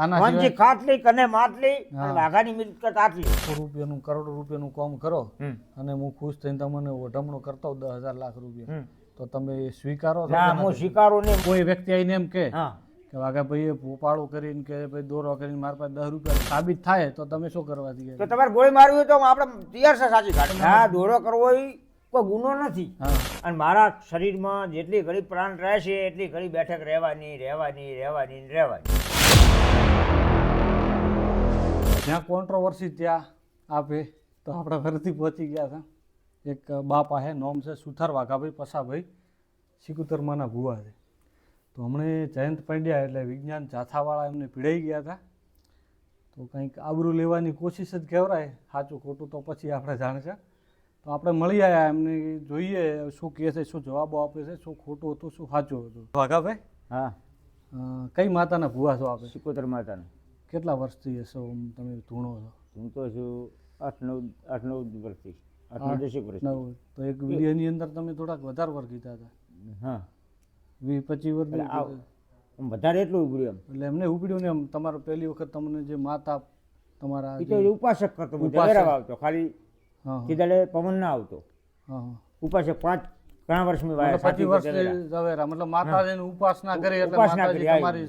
આના ખાટલી કને માટલી અને વાઘાની મિલકત આટલી લાખો રૂપિયાનું કરોડો રૂપિયાનું કામ કરો અને હું ખુશ થઈને તમને ઓઢમણો કરતો દસ હજાર લાખ રૂપિયા. તો તમે સ્વીકારો ના હું? સ્વીકારું નહીં. કોઈ વ્યક્તિ આવીને એમ કે કે વાઘાભાઈએ પોપાળો કરીને કે ભાઈ દોરો કરીને મારા પાસે દસ રૂપિયા સાબિત થાય તો તમે શું કરવા તો તમારે ગોળી મારવી હોય તો આપણે તૈયાર છે સાચી ઘાટ હા. દોરો કરવો એ કોઈ ગુનો નથી. અને મારા શરીરમાં જેટલી ઘડી પ્રાણ રહે છે એટલી ઘડી બેઠક રહેવાની રહેવાની રહેવાની રહેવાની. જ્યાં કોન્ટ્રોવર્સી ત્યાં આપે તો આપણે ફરીથી પહોંચી ગયા હતા. એક બાપ આહે નોમ છે સુથાર વાઘાભાઈ પસાભાઈ સિકુતરમાના ભુવા છે. તો હમણે જયંત પંડ્યા એટલે વિજ્ઞાન જાથાવાળા એમને પીડાઈ ગયા હતા. તો કંઈક આબરૂ લેવાની કોશિશ જ કહેવાય સાચું ખોટું તો પછી આપણે જાણશે. તો આપણે મળી આવ્યા એમને જોઈએ શું કહે છે શું જવાબો આપે છે શું ખોટું હતું શું સાચું હતું. વાઘાભાઈ હા. કઈ માતાના ભુવા છો આપે? સિકોતર માતાનું. કેટલા વર્ષથી હશો તમે ધૂણો છો? હું તો છું આઠ નવ આઠ નવ વર્ષથી આઠ નવ દસેક વર્ષ નવ. તો એક વિડીયોની અંદર તમે થોડાક વધારે વર કીધા હતા. હા. વીસ પચીસ વર્ષ વધારે એટલું ઉભર્યું એમ. એટલે એમને ઉપડ્યું ને એમ તમારો પહેલી વખત તમને જે માતા તમારા એ તો ઉપાસક કરતો ઉપાસક. આવતો ખાલી હા, પવન ના આવતો. ઉપાસક પાંચ વર્ષમાં મતલબ વાયા વર્ષથી ઝવેરા મતલબ માતાજીની ઉપાસના કરી એટલે માતાજી તમારી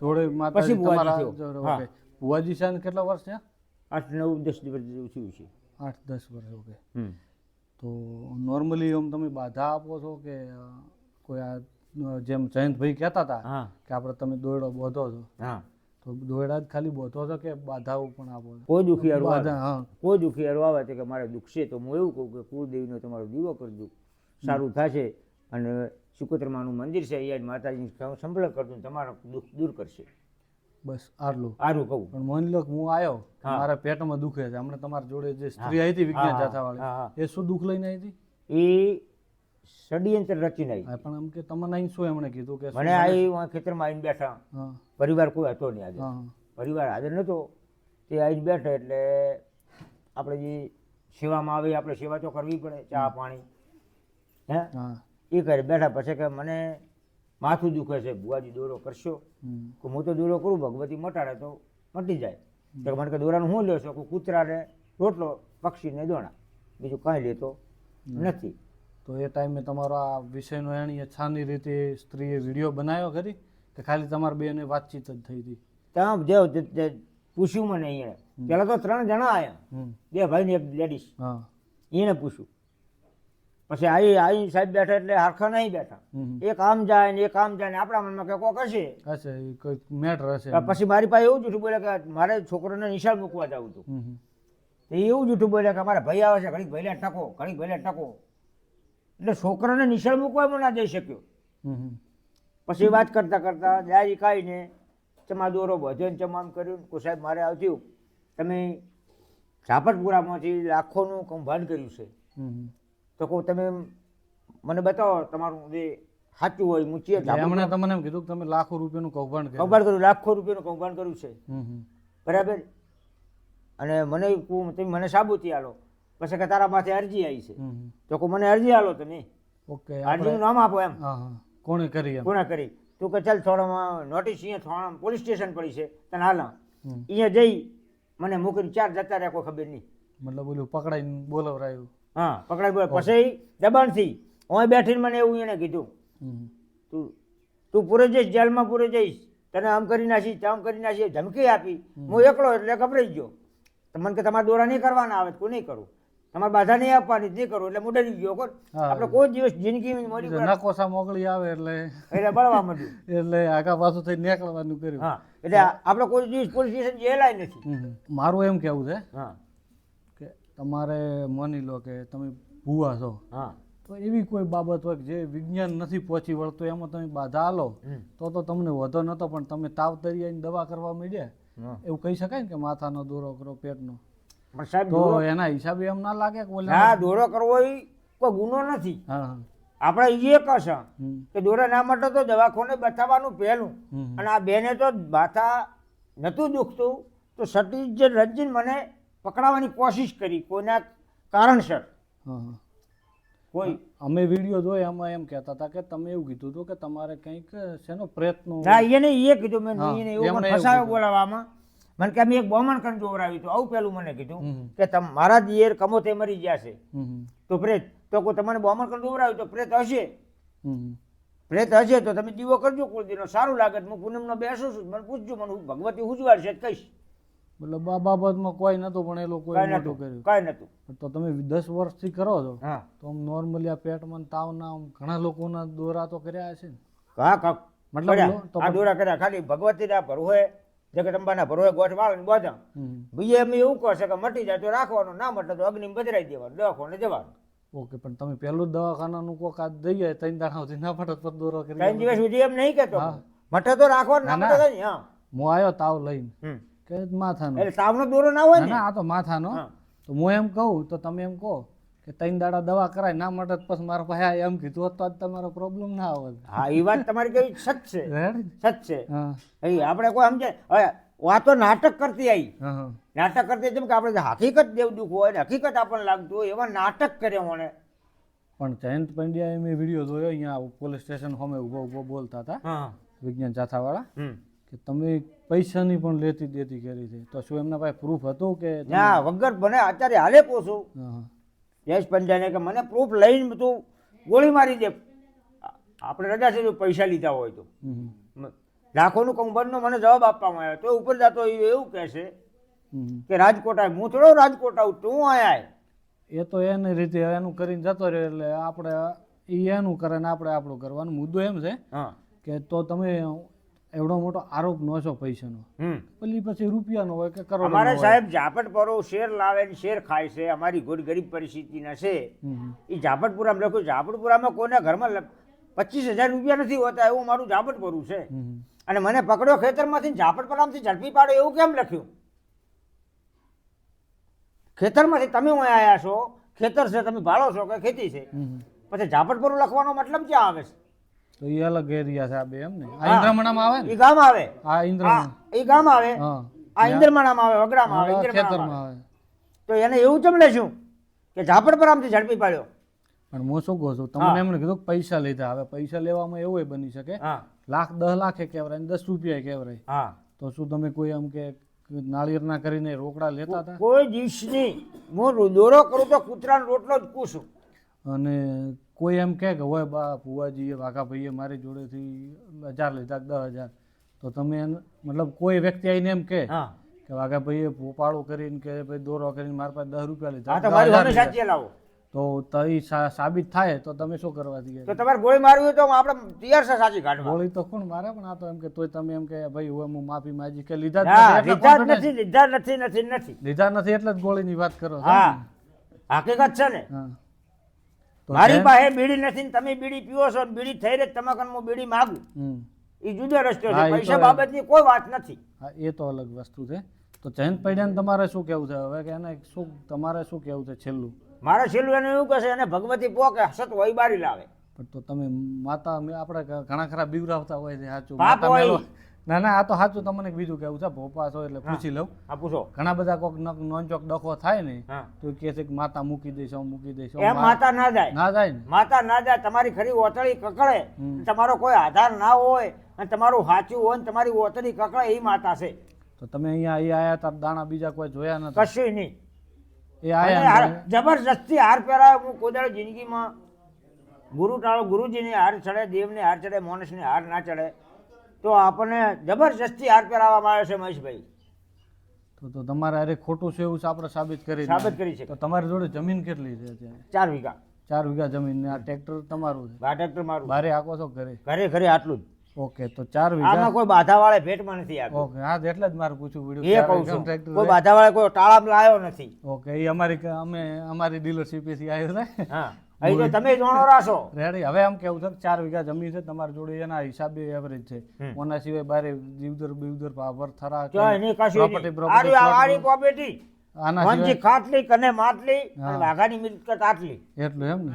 જોડે માતાજી તમારા જોડે. ભુવાજી છે કેટલા વર્ષ છે આઠ નવ દસ વર્ષ જેવું થયું છે. આઠ દસ વર્ષ ઓકે તો નોર્મલી આમ તમે બાધા આપો છો કે કોઈ આ જેમ જયંતભાઈ કહેતા હતા કે આપણે તમે દોયડો બોધો છો. હા. તો દોયડા જ ખાલી બોધો છો કે બાધાઓ પણ આપો કોઈ દુખી આવે. કોઈ દુખી આવે છે કે મારે દુઃખ છે તો હું એવું કહું કે કુળદેવીનો તમારો દીવો કરજો. સારું થશે અને સુકોત્રમાનું મંદિર છે અહીંયા માતાજી સંભળ કરતું તમારો દુઃખ દૂર કરશે. બસ આટલું. સારું કહું. પણ માની લો હું આવ્યો મારા પેટમાં દુખે છે. હમણાં તમારા જોડે જે સ્ત્રી આવી હતી વિજ્ઞાન જાથાવાળી. એ શું દુઃખ લઈને આવી હતી એ ષડયંત્ર રચીને આવી પણ એમ કે તમને અહીં શું એમણે કીધું કે મને આવી ખેતરમાં આવીને બેઠા. પરિવાર કોઈ હતો નહીં આજે. પરિવાર હાજર નહોતો. તે આવીને બેઠા એટલે આપણે જે સેવામાં આવે આપણે સેવા તો કરવી પડે ચા પાણી. હે? એ કરી બેઠા પછી કે મને માથું દુખે છે ભુવાજી દોરો કરશો? કે હું તો દોરો કરું ભગવતી મટાડે તો મટી જાય. તો મને કે દોરાનું શું લેશો? કે કૂતરાને રોટલો પક્ષીને દોણા. બીજું કાંઈ લેતો નથી. તો એ ટાઈમે તમારો આ વિષયનો એની છાની રીતે સ્ત્રીએ વીડિયો બનાવ્યો ખરી? કે ખાલી તમારા બેને વાતચીત જ થઈ હતી? ત્યાં જે પૂછ્યું મને અહીંયા પહેલાં તો ત્રણ જણા આવ્યા. બે ભાઈ ને એક લેડીઝ એને પૂછ્યું. પછી આવી આવી સાહેબ બેઠા એટલે હરખા નહીં બેઠા. એક આમ જાય ને એક આમ જાય ને આપણા મનમાં કે કોક હશે હશે કોઈ મેટર હશે પછી મારી પાસે એવું જૂઠું બોલ્યા કે મારે છોકરોને નિશાળ મૂકવા જવું હતું. તો એ એવું જૂઠું બોલ્યા કે મારા ભાઈ આવે છે ઘડીક ભાઈને ટકો ઘડીક ભાઈને ટકો એટલે છોકરાને નિશાળ મૂકવા પણ ના જઈ શક્યો. પછી વાત કરતા કરતા ડાયરી ખાઈને ચમા દોરો ભજન ચમામ કર્યું કે સાહેબ મારે આવતી તમે ઝાપટપુરામાંથી લાખોનું કૌભાંડ કર્યું છે. તો કહું તમે મને બતાવો તમારું જે સાચું હોય હું હમણાં તમને એમ કીધું કે તમે લાખો રૂપિયાનું કૌભાંડ કૌભાંડ કર્યું લાખો રૂપિયાનું કૌભાંડ કર્યું છે. બરાબર? અને મને તમે મને સાબુતી આલો. પછી કે તારા માથે અરજી આવી છે. તો કહું મને અરજી આલો તમે. ઓકે અરજીનું નામ આપો એમ. કોણે કરી કોણે કરી? તું કે ચાલ થોડામાં નોટિસ અહીંયા થોડા પોલીસ સ્ટેશન પડી છે. તને હાલ. અહીંયા જઈ મને મૂકીને ચાર જતા રહ્યા કોઈ ખબર નહીં. મતલબ ઓલું પકડાઈને બોલવરાયું. હા પકડાઈ ગયો. પછી દબાણથી હું બેઠીને મને એવું એને કીધું તું તું પૂરે જઈશ જેલમાં પૂરે જઈશ. તને આમ કરી નાખીશ આમ કરી નાખીશ. ધમકી આપી. હું એકલો એટલે ગભરાઈ ગયો. મને કે તમારે દોરા નહીં કરવાના આવે તો કોઈ નહીં કરું. તમારે બાધા નહીં આપવાની નહીં કરું એટલે હું ડરી ગયો. કોણ આપણે કોઈ દિવસ જિંદગી મળી નકોસા મોકલી આવે એટલે. એટલે બળવા માંડ્યું. એટલે આગા પાછું થઈ નીકળવાનું કર્યું. હા. એટલે આપણે કોઈ દિવસ પોલીસ સ્ટેશન જેલાય નથી. મારું એમ કેવું છે હા. તમારે માની લો કે તમે ભૂવા છો હા. તો એવી કોઈ બાબત હોય કે જે વિજ્ઞાન નથી પહોંચી વળતું એમાં તમે બાધા આલો. તો તો તમને વધો નતો પણ તમે તાવ તરી દવા કરવા માંડ્યા. એવું કહી શકાય ને કે માથાનો દોરો કરો પેટનો? પણ સાહેબ તો એના હિસાબે એમ ના લાગે કે ના દોરો કરવો એ કોઈ ગુનો નથી. હા આપણે એ કશ કે દોરા ના માટે તો દવાખોને બતાવવાનું પહેલું. અને આ બેને તો માથા નહોતું દુખતું તો સતીજ રંજીન મને પકડાવવાની કોશિશ કરી કોઈના કારણસર. કોઈ. અમે વીડિયો જોયા એમાં એમ કહેતા હતા કે તમે એવું કીધું હતું કે તમારે કંઈક શેનો પ્રયત્ન ના એને એ કીધું મેં એને એવું એવું ફસાયો બોલાવવામાં. મને કે અમે એક બોમણ કણ જોવરાવ્યું હતું આવું પેલું મને કીધું કે તમ મારા દિયર કમોતે મરી ગયા છે. તો પ્રેત તો કોઈ તમને બોમણ કણ જોવરાવ્યું તો પ્રેત હશે. પ્રેત હશે તો તમે દીવો કરજો કુળદીનો સારું લાગે તો હું પૂનમનો બેસું છું. મને પૂછજો મને ભગવતી ઉજવાડ છે કહીશ. મતલબ આ બાબતમાં કોઈ નતું પણ એ લોકોએ કાંઈ મોટું કર્યું. કઈ નતું તો તમે દસ વર્ષથી કરો છો. તો આમ નોર્મલી આ પેટમાં ને તાવના આમ ઘણા લોકોના દોરા તો કર્યા હશે ને. હા કા મતલબ તો આ દોરા કર્યા. ખાલી ભગવતીના ભરોએ જગદંબાના ભરોએ ગોઠ વાળીને બોધા. હમ. બીજે એમ એવું કહે છે કે મટી જાય તો રાખવાનું ના મટે તો અગ્નિ બદરાઈ દેવાનું દવાખાને જવાનું. ઓકે પણ તમે પહેલું જ દવાખાનાનું કોક આ દઈ જાય ત્રણ દાણા સુધી ના પડે પર દોરો કરી ત્રણ દિવસ સુધી એમ નહીં કેતો મટે તો રાખવાનું ના ના, મટે ના. હા. હું આવ્યો તાવ લઈને. કે માથાનો. એટલે તાવનો દોરો ના હોય ના? આ તો માથાનો. તો હું એમ કહું તો તમે એમ કહો કે ત્રણ દાડા દવા કરાય ના માટે પછી મારા ભાઈ એમ કીધું હોત તો આજ તમારો પ્રોબ્લેમ ના આવે હા એ વાત તમારી કેવી સચ છે? સચ છે. આપણે કોઈ સમજે હવે વાતો નાટક કરતી આવી નાટક કરતી જેમ કે આપણે હકીકત દેવ દુઃખ હોય ને હકીકત આપણને લાગતું હોય એવા નાટક કરે મને પણ જયંત પંડ્યા મેં વીડિયો જોયો અહીંયા પોલીસ સ્ટેશન હોમે ઊભો ઊભો બોલતા હતા. વિજ્ઞાન જાથાવાળા. કે તમે પૈસાની પણ લેતી દેતી કરી છે. તો શું એમના પાસે પ્રૂફ હતું કે ના વગર મને અત્યારે હાલે હા. યશ પંડ્યાને કે મને પ્રૂફ લઈને તું ગોળી મારી દે. આપણે રજા છે પૈસા લીધા હોય તો. લાખોનું કૌભાંડનો મને જવાબ આપવામાં આવ્યો. તો ઉપર જતો એ એવું કહે છે હમ. કે રાજકોટ આવે હું થોડો રાજકોટ આવું તું આયા. એ તો એની રીતે એનું કરીને જતો રહ્યો એટલે આપણે એ એનું કરે ને આપણે આપણું કરવાનું મુદ્દો એમ છે કે તો તમે એવડો મોટો આરોપ નો છો પૈસાનો. પેલી પછી રૂપિયાનો હોય કે કરોડ અમારે સાહેબ ઝાપટ પરો શેર લાવે ને શેર ખાય છે અમારી ગોર ગરીબ પરિસ્થિતિના છે. એ ઝાપટપુરામાં લખ્યું ઝાપટપુરામાં કોઈના ઘરમાં પચીસ હજાર રૂપિયા નથી હોતા એવું મારું ઝાપટપુરું છે. અને મને પકડ્યો ખેતરમાંથી ને ઝાપટપુરામાંથી ઝડપી પાડો એવું કેમ લખ્યું? ખેતરમાંથી તમે હું આવ્યા છો ખેતર છે તમે ભાડો છો કે ખેતી છે? પછી ઝાપટપુરું લખવાનો મતલબ ક્યાં આવે છે? તો એ અલગ એરિયા છે આ બે એમ ને. આ ઇન્દ્રમણામાં આવે ને? એ ગામ આવે? આ ઇન્દ્રમણ એ ગામ આવે? આ ઇન્દ્રમણામાં આવે વગડામાં આવે ખેતરમાં આવે. આવે. તો એને એવું ચમ લેશું કે ઝાપટપુરામાંથી ઝડપી પાડ્યો? પણ હું શું કહું છું તમને. એમને કીધું પૈસા લીધા. હવે પૈસા લેવામાં એવું બની શકે. લાખ દસ લાખે કેવરાય દસ રૂપિયા કેવરાય તો શું તમે કોઈ એમ કે નાળિયેરના કરીને રોકડા લેતા હતા? કોઈ દિવસની હું દોરો કરું તો કૂતરાનો રોટલો જ કૂસું. અને કોઈ એમ કહે કે હોય બા વાઘા ભાઈએ મારી જોડેથી હજાર લીધા દસ હજાર. તો તમે મતલબ કોઈ વ્યક્તિ આવીને એમ કહે કે વાઘા ભાઈએ ભોપાળું કરીને કે ભાઈ દોરો કરીને મારા પાસે દસ રૂપિયા લીધા તો તઈ સાબિત થાય તો તમે શું કરવા તો તમારે ગોળી મારવી તો આપણે તૈયાર છે સાચી કાઢવા ગોળી તો કોણ મારે? પણ આ તો એમ કે તોય તમે એમ કે ભાઈ હવે હું માફી માંગી કે લીધા લીધા નથી લીધા નથી નથી નથી. લીધા નથી એટલે જ ગોળીની વાત કરો હા. હકીકત છે ને. હા. મારી પાસે બીડી નથી ને તમે બીડી પીવો છો બીડી થઈ રહી તમાકન હું બીડી માગું. એ જુદો રસ્તો છે. પૈસા બાબતની કોઈ વાત નથી. હા એ તો અલગ વસ્તુ છે. તો જયંત પૈડ્યાને તમારે શું કેવું છે? હવે કે એને શું તમારે શું કેવું છે છેલ્લું? મારે છેલ્લું એને એવું કહેશે એને ભગવતી પોકે હસત હોય બારી લાવે. પણ તો તમે માતા આપણે ઘણા ખરા બીવરાવતા હોય છે સાચું. પાપ હોય. ના ના આ તો સાચું તમને બીજું કેવું છે ભોપા છો એટલે પૂછી લઉં. હા પૂછો. ઘણા બધા કોઈક નોનચોક ડખો થાય ને તો કે છે કે માતા મૂકી દેશો મૂકી દઈશ એમ માતા ના જાય. ના જાય ને. માતા ના જાય તમારી ખરી ઓતળી કકળે. તમારો કોઈ આધાર ના હોય અને તમારું સાચું હોય ને તમારી ઓતળી કકળે એ માતા છે. તો તમે અહીંયા અહીં આયા હતા દાણા બીજા કોઈ જોયા નથી કશું નહીં. એ આયા જબરજસ્તી હાર પહેરાયો હું કોઈ જિંદગીમાં ગુરુ ટાળો ગુરુજીને હાર ચડે દેવને હાર ચડે મોનસને હાર ના ચડે. તો આપણને જબરજસ્તી હાર પહેરાવવામાં આવે છે મહેશભાઈ. તો તો તમારે અરે ખોટું છે એવું આપણે સાબિત કરી સાબિત કરી છે તો તમારી જોડે જમીન કેટલી છે અત્યારે? ચાર વીઘા. ચાર વીઘા જમીન ને આ ટ્રેક્ટર તમારું છે. આ ટ્રેક્ટર મારું. બારે આખો છો ઘરે? ઘરે ઘરે આટલું જ. ઓકે તો ચાર આમાં વીઘા કોઈ બાધા વાળે ભેટમાં નથી આવ્યો ઓકે હા એટલે જ મારે પૂછ્યું એ વીડિયો કહું છું કોઈ બાધા વાળે કોઈ ટાળામાં લાયો નથી. ઓકે એ અમારી અમે અમારી ડીલરશીપથી આવ્યો ને. હા. અહીં તમે જોણો રાશો. રેડી. હવે આમ કેવું છે ચાર વીઘા જમીન છે તમારી જોડે એના હિસાબે એવરેજ છે. ઓના સિવાય બારે જીવદર બીવદર પાવર થરા એની કશું. આરી આરી પ્રોપર્ટી આના સિવાય ખાટલી કને માટલી. અને વાઘાની મિલકત આટલી. એટલું એમ ને?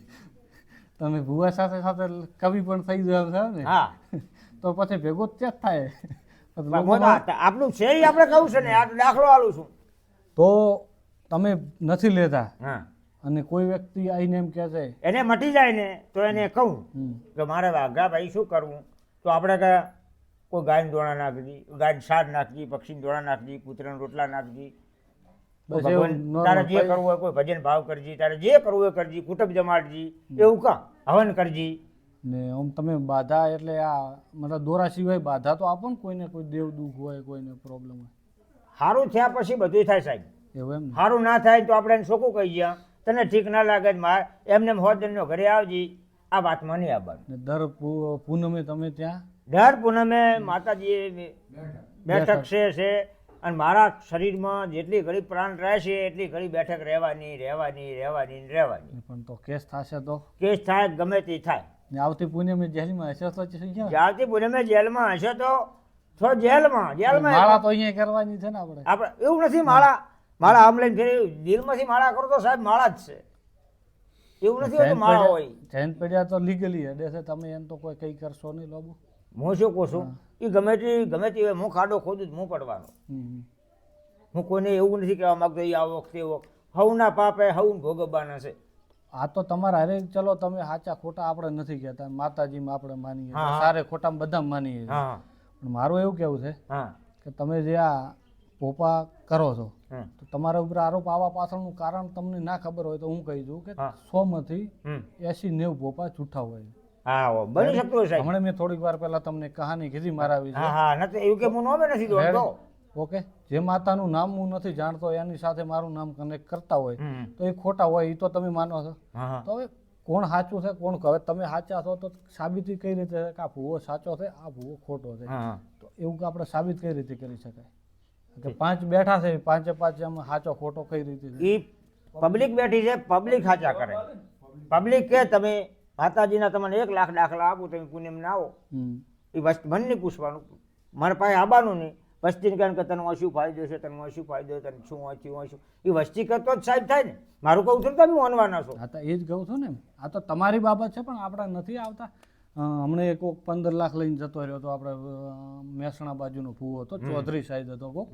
તમે ભુવા સાથે સાથે કવિ પણ થઈ જાવ છો ને? હા. તો પછી ભેગો જ થાય. આપણું છે આપણે કહું છે ને આ દાખલો આલું છું. તો તમે નથી લેતા. હા. અને કોઈ વ્યક્તિ આવીને એમ કહે છે એને મટી જાય ને તો એને કહું કે મારે વાઘા ભાઈ શું કરવું? તો આપણે કે કોઈ ગાયને દોણા નાખજી ગાયને સાર નાખજી પક્ષીને દોણા નાખજી કૂતરાને રોટલા નાખજી. તારે જે કરવું હોય કોઈ ભજન ભાવ કરજી તારે જે કરવું હોય કરજી કુટુંબ જમાડજી એવું કા? હવન કરજી. ને આમ તમે બાધા એટલે આ મતલબ દોરા સિવાય બાધા તો આપો ને કોઈને કોઈ દેવ દુઃખ હોય કોઈને પ્રોબ્લેમ હોય. સારું થયા પછી બધું થાય સાહેબ. એવું એમ સારું ના થાય તો આપણે એને શોખું કહી ગયા. તને ઠીક ના લાગે માર એમને હોદનનો ઘરે આવજી. આ વાતમાં નહીં આવવાનું દર પૂનમે તમે ત્યાં? દર પૂનમે માતાજી બેઠક. છે છે. અને મારા શરીરમાં જેટલી ઘડી પ્રાણ રહેશે એટલી ઘડી બેઠક રહેવાની રહેવાની રહેવાની રહેવાની. પણ તો કેસ થશે તો? કેસ થાય ગમે તે થાય. આવતી પૂનમે જેલમાં હશે તો આવતી? પૂનમે જેલમાં હશે તો તો જેલમાં જેલમાં માળા તો અહીંયા કરવાની છે ને આપણે. આપણે એવું નથી માળા માળા આમ લઈને ફેરી દિલમાંથી માળા કરો તો સાહેબ માળા જ છે. એવું નથી હોતું માળા હોય. જૈન પેઢિયા તો લીગલી હેડે છે તમે એમ તો કોઈ કઈ કરશો નહીં લોબુ. હું શું કહું છું? એ ગમે તે ગમે તે હું ખાડો ખોદું હું પડવાનો. હું કોઈને એવું નથી કહેવા માંગતો એ વખત એ વખત હવના પાપે હવ ભોગવવાના છે. આ તો તમારા હરે ચલો તમે સાચા ખોટા આપણે નથી કહેતા માતાજીમાં આપણે માનીએ. સારે ખોટામાં બધા માનીએ પણ મારું એવું કેવું છે કે તમે જે આ પોપા કરો છો. તો તમારા ઉપર આરોપ આવવા પાછળનું કારણ તમને ના ખબર હોય તો હું કહી દઉં કે. સો માંથી. એસી નેવ પોપા જૂઠા હોય હા બની શકતું સાહેબ હમણાં મેં થોડીક વાર પહેલા તમને કહાની કીધી મારા વિશે હા હા નથી એવું કે હું નોમે નથી દોડતો ઓકે જે માતાનું નામ હું નથી જાણતો એની સાથે મારું નામ કનેક્ટ કરતા હોય તો એ ખોટા હોય એ તો તમે માનો છો. તો હવે કોણ સાચું છે કોણ હવે તમે સાચા છો તો સાબિતી કઈ રીતે કે આ ભૂવો સાચો છે આ ભૂવો ખોટો છે. તો એવું કે આપણે સાબિત કઈ રીતે કરી શકાય? કે પાંચ બેઠા છે પાંચે પાંચ એમાં સાચો ખોટો કઈ રીતે છે? એ પબ્લિક બેઠી છે પબ્લિક સાચા કરે. પબ્લિક કે તમે માતાજીના તમને એક લાખ દાખલા આપું તમે પુણ્યમ ના આવો. એ વસ્તુ મને નહીં પૂછવાનું. મારા પાસે આવવાનું નહીં. વસ્તીને કારણ કે તને શું ફાયદો છે તને શું ફાયદો તને શું વાંચ્યું વાંચ્યું એ વસ્તી કરતો જ સાહેબ થાય ને. મારું કહું છું તમે માનવાના છો. હા તો એ જ કહું છું ને. આ તો તમારી બાબત છે પણ આપણા નથી આવતા. હમણાં એક પંદર લાખ લઈને જતો રહ્યો તો આપણે મહેસાણા બાજુનો ફૂવો હતો ચૌધરી સાઈડ હતો કોક.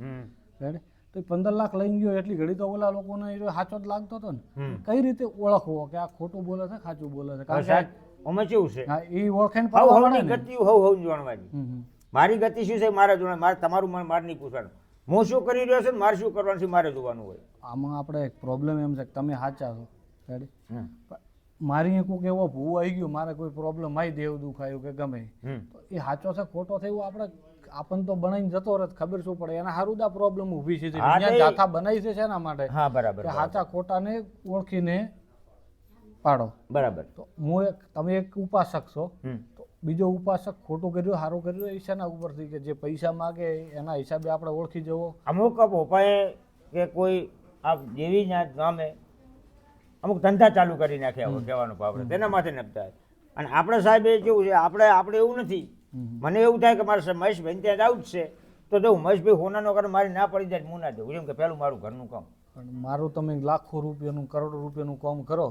રેડી? તો પંદર લાખ લઈને ગયો એટલી ઘડી તો ઓલા લોકોને સાચો જ લાગતો હતો ને. કઈ રીતે ઓળખવો કે આ ખોટું બોલે છે સાચું બોલે છે? કારણ કે અમે કેવું છે? હા એ પાડવા ને. ગતિ હવ હવ જાણવાની. મારી ગતિ શું છે મારે જોવાનું મારે તમારું મન મારે નહીં પૂછવાનું. હું શું કરી રહ્યો છું મારે શું કરવાનું છે મારે જોવાનું હોય. આમાં આપણે એક પ્રોબ્લેમ એમ છે કે તમે સાચા છો. રેડી. મારી કોઈક એવો ભૂ આવી ગયો મારે કોઈ પ્રોબ્લેમ આવી દેવ દુખાયું કે ગમે. તો એ સાચો છે ખોટો છે એવું આપણે આપણને તો બનાવીને જતો રહે ખબર શું પડે. એના હારું દા પ્રોબ્લેમ ઊભી છે જાથા બનાવી છે એના માટે? હા બરાબર સાચા ખોટાને ઓળખીને પાડો. બરાબર. તો હું એક તમે એક ઉપાસક છો. તો બીજો ઉપાસક ખોટું કર્યું સારું કર્યું એ શેના ઉપરથી કે જે પૈસા માગે એના હિસાબે આપણે ઓળખી જવો? અમુક ભોપાએ કે કોઈ આ જેવી ના ગામે અમુક ધંધા ચાલુ કરી નાખ્યા હોય કહેવાનો ભાવ તેના માટે નપતા. અને આપણે સાહેબ એ કેવું છે આપણે આપણે એવું નથી. મને એવું થાય કે મારે મહેશભાઈ ત્યાં આવું જ છે. તો જવું મહેશભાઈ હોનાનો કરે મારી ના પડી જાય હું ના જવું જેમ કે પેલું મારું ઘરનું કામ. મારું તમે લાખો રૂપિયાનું કરોડો રૂપિયાનું કામ કરો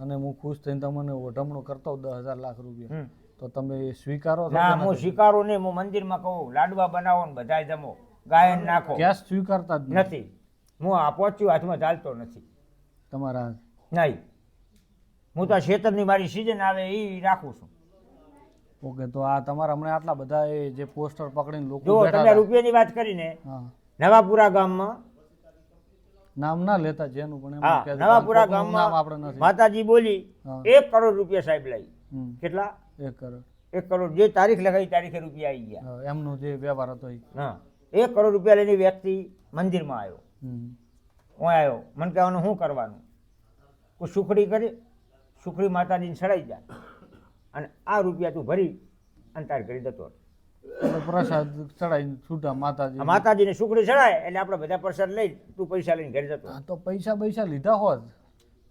અને હું ખુશ થઈને તમને ઓઢમણો કરતો દસ હજાર લાખ રૂપિયા. તો તમે સ્વીકારો ના હું સ્વીકારો નહીં હું મંદિરમાં કહું લાડવા બનાવો ને બધાય જમો. ગાયન નાખો. ગેસ સ્વીકારતા જ નથી? નથી. હું આ પહોંચ્યું હાથમાં ચાલતો નથી. તમારા નહીં હું તો ખેતરની મારી સિઝન આવે એ રાખું છું. ઓકે તો આ તમારા હમણાં આટલા બધા એ જે પોસ્ટર પકડીને લોકો જો તમે રૂપિયાની વાત કરીને નવાપુરા ગામમાં નામ ના લેતા જેનું પણ એમ કે નવાપુરા ગામમાં આપણે નથી. માતાજી બોલી એક કરોડ રૂપિયા સાહેબ લઈ. કેટલા? એક કરોડ. એક કરોડ. જે તારીખ લખાઈ તારીખે રૂપિયા આવી ગયા. એમનો જે વ્યવહાર હતો એ હા. એક કરોડ રૂપિયા લઈને વ્યક્તિ મંદિરમાં આવ્યો. હું આવ્યો. મને કહેવાનું શું કરવાનું? કોઈ સુખડી કરી સુખડી માતાજીને ચડાઈ જાય. અને આ રૂપિયા તું ભરી અને તાર કરી જતો પ્રસાદ ચડાઈ છૂટા માતાજી. માતાજીને સુખડી ચડાય એટલે આપણે બધા પ્રસાદ લઈ તું પૈસા લઈને ઘરે જતો. તો પૈસા પૈસા લીધા હોત.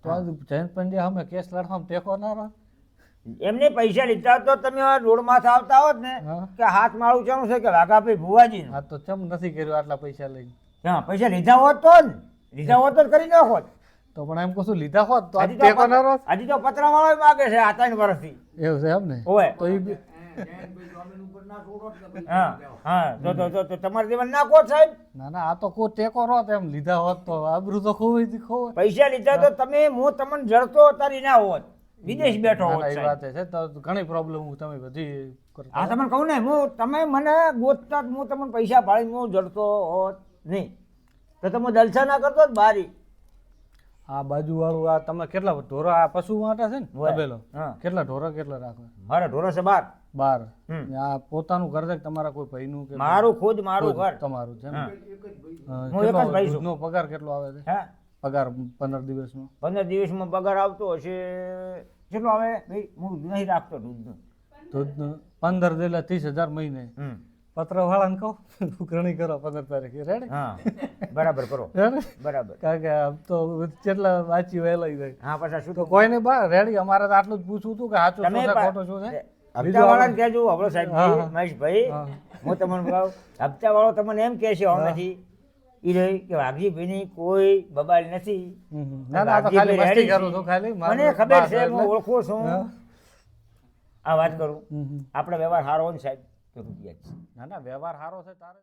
તો આ જયંત પંડ્યા અમે કેસ લડવામાં ટેકો ના રહે. એમને પૈસા લીધા તો તમે રોડ રોડમાંથી આવતા હોત ને કે હાથ માળું ચાનું છે કે વાઘાભાઈ ભુવાજી હા તો ચમ નથી કર્યું આટલા પૈસા લઈને. હા પૈસા લીધા હોત તો જ લીધા હોત તો કરી નાખો તો પણ એમ કશું લીધા હોત તો આજે ટેકો ના તો આજે તો પતરા વાળો માગે છે આ ત્રણ વર્ષથી એવું છે એમ ને ઓય તો એ હા હા તમારે દેવા ના કહો સાહેબ ના ના આ તો કો ટેકો રહો એમ લીધા હોત તો આબરૂ તો ખોવાઈ ખોવાય પૈસા લીધા તો તમે હું તમને જડતો તારી ના હોત વિદેશ બેઠો હોત એ વાત છે તો ઘણી પ્રોબ્લેમ તમે બધી આ તમને કહું ને હું તમે મને ગોતતા જ હું તમને પૈસા ભાળીને હું જડતો હોત નહીં તો તમે દલસા ના કરતો જ બારી આ બાજુ વાળું આ તમે કેટલા ઢોરા આ પશુ માટે છે ને તબેલો? કેટલા ઢોરા કેટલા રાખો મારા ઢોરા છે બાર. બાર. આ પોતાનું ઘર છે તમારા કોઈ ભાઈનું કે મારું ખુદ મારું ઘર. તમારું છે? હા. એક જ ભાઈ છું. નો પગાર કેટલો આવે છે? હા. પગાર પંદર દિવસનો? પંદર દિવસમાં પગાર આવતો હશે કેટલો આવે? ભાઈ હું નહીં રાખતો દૂધ દૂધનો? પંદર એટલે ત્રીસ હજાર મહિને. પત્ર વાળાને કહો ઉઘરણી કરો પંદર તારીખે. રેડી હા બરાબર કરો. બરાબર. કારણ કે આમ તો કેટલા વાંચી વહેલા જાય. હા પાછા શું તો કોઈ નહીં બા રેડી અમારે તો આટલું જ પૂછવું હતું કે સાચું શું છે ખોટું શું છે? હપ્તા વાળાને કહેજો હબળો સાહેબ. મહેશભાઈ હું. તમને કહું હપ્તા વાળો તમને એમ કહે છે હમણાંથી એ રહી કે વાઘજીભાઈની કોઈ બબાલ નથી. મને ખબર છે હું ઓળખું છું. આ વાત કરું. આપણે વ્યવહાર સારો ને સાહેબ. રૂપિયા જ. ના ના વ્યવહાર સારો છે તારે